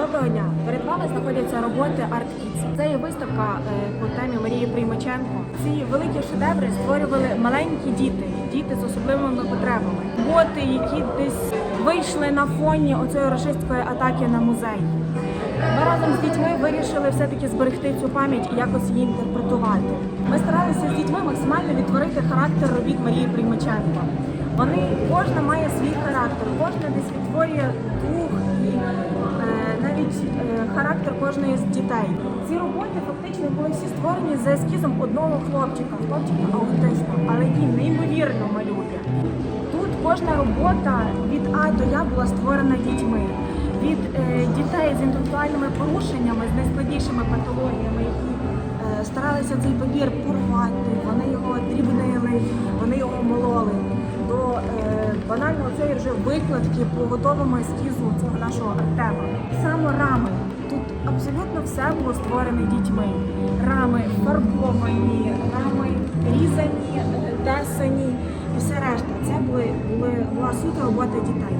Доброго дня! Перед вами знаходяться роботи Art Kids. Це є виставка е, по темі Марії Приймаченко. Ці великі шедеври створювали маленькі діти, діти з особливими потребами. Роботи, які десь вийшли на фоні оцієї рашистської атаки на музей. Ми разом з дітьми вирішили все-таки зберегти цю пам'ять і якось її інтерпретувати. Ми старалися з дітьми максимально відтворити характер робіт Марії Приймаченко. Вони кожна має свій характер, кожна десь відтворює дух характер кожної з дітей. Ці роботи фактично були всі створені за ескізом одного хлопчика, хлопчика аутиста, але він неймовірно малює. Тут кожна робота від А до Я була створена дітьми. Від е, дітей з інтелектуальними порушеннями, з найскладнішими патологіями, які е, старалися цей папір порвати, вони його дрібнили, вони його мололи. До е, банально цієї вже викладки по готовому ескізу цього нашого Артема. Саме рами. Абсолютно все було створене дітьми. Рами фарбовані, рами різані, тесані і все решта. Це були, були була суто робота дітей.